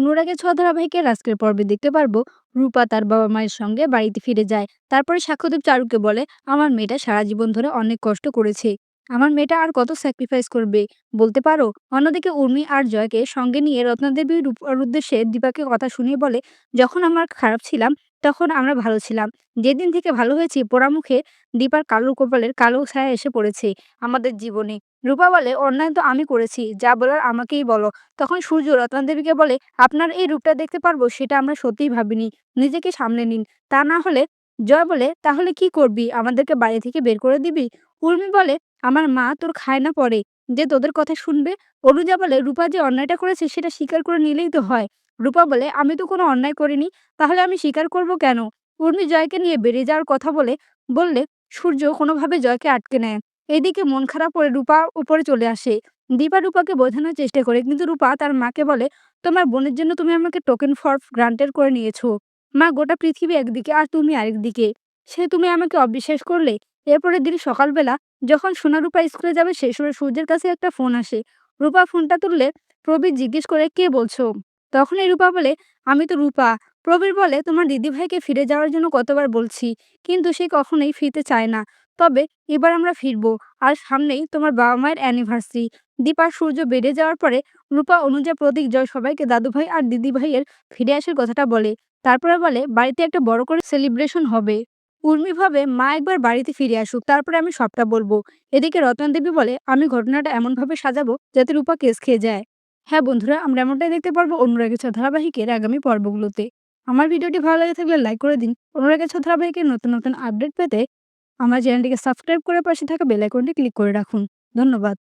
অনুরাগের ছোঁয়া ধারাবাহিকের আজকের পর্বে দেখতে পারব? রূপা তার বাবা মায়ের সঙ্গে বাড়িতে ফিরে যায়। তারপরে সাক্ষ্যদেব চারুকে বলে, আমার মেয়েটা সারা জীবন ধরে অনেক কষ্ট করেছে। আমার মেয়েটা আর কত স্যাক্রিফাইস করবে? বলতে পারো? অন্যদিকে উর্মি আর জয়কে সঙ্গে নিয়ে রত্নাদেবী রূপার উদ্দেশ্যে দীপাকে কথা শুনিয়ে বলে, যখন আমার খারাপ ছিলাম, তখন আমরা ভালো ছিলাম। যেদিন থেকে ভালো হয়েছি, পোড়ামুখে দীপার কালো কপালের কালো ছায়া এসে পড়েছে আমাদের জীবনে। রূপা বলে, অন্যায় তো আমি করেছি, যা বলার আমাকেই বলো। তখন সূর্য রত্নাদেবীকে বলে, আপনার এই রূপটা দেখতে পারব, সেটা আমরা সত্যিই ভাবিনি। নিজেকে সামলে নিন। তা না হলে জয় বলে, তাহলে কি করবি? আমাদেরকে বাড়ি থেকে বের করে দিবি? উর্মি বলে, আমার মা তোর খায় না পরে, যে তোদের কথা শুনবে। অনুজা বলে, রূপা যে অন্যায়টা করেছে, সেটা স্বীকার করে নিলেই তো হয়। রূপা বলে, আমি তো কোনো অন্যায় করিনি, তাহলে আমি স্বীকার করব কেন? উর্মি জয়কে নিয়ে বেরিয়ে যাওয়ার কথা বলে, বললে, সূর্য কোনোভাবে জয়কে আটকে নেয়। এদিকে মন খারাপ করে রূপা উপরে চলে আসে। দীপা রূপাকে বোঝানোর চেষ্টা করে, কিন্তু রূপা তার মাকে বলে, তোমার বোনের জন্য তুমি আমাকে টোকেন ফর গ্রান্টেড করে নিয়েছো। মা, গোটা পৃথিবী একদিকে আর তুমি আরেকদিকে। সে তুমি আমাকে অবিশ্বাস করলে? এরপরের দিন সকালবেলা যখন সোনা রূপা স্কুলে যাবে, সেই সময় সূর্যের কাছে একটা ফোন আসে। রূপা ফোনটা তুললে প্রবীর জিজ্ঞেস করে, কে বলছো? তখনই রূপা বলে, আমি তো রূপা। প্রবীর বলে, তোমার দিদিভাইকে ফিরে যাওয়ার জন্য কতবার বলছি, কিন্তু সে কখনোই ফিরতে চায় না। তবে এবার আমরা ফিরবো। আর সামনেই তোমার বাবা মায়ের অ্যানিভার্সারি দীপার সূর্য বেড়ে যাওয়ার পরে রূপা, অনুজা প্রতীক জয় সবাইকে দাদুভাই আর দিদিভাইয়ের ফিরে আসার কথাটা বলে। তারপরে বলে, বাড়িতে একটা বড় করে সেলিব্রেশন হবে। উর্মি ভাবে, মা একবার বাড়িতে ফিরে আসুক, তারপরে আমি সবটা বলব। এদিকে রতন দেবী বলে, আমি ঘটনাটা এমনভাবে সাজাবো যাতে রূপা কেস খেয়ে যায়। হ্যাঁ বন্ধুরা, আমরা এমনটাই দেখতে পারব অনুরাগের ছ ধারাবাহিকের আগামী পর্বগুলোতে। আমার ভিডিওটি ভালো লাগে থাকলে লাইক করে দিন। অনুরাগের ছ নতুন নতুন আপডেট পেতে আমার চ্যানেলটিকে সাবস্ক্রাইব করে পাশে থাকা বেল আইকনটি ক্লিক করে রাখুন। ধন্যবাদ।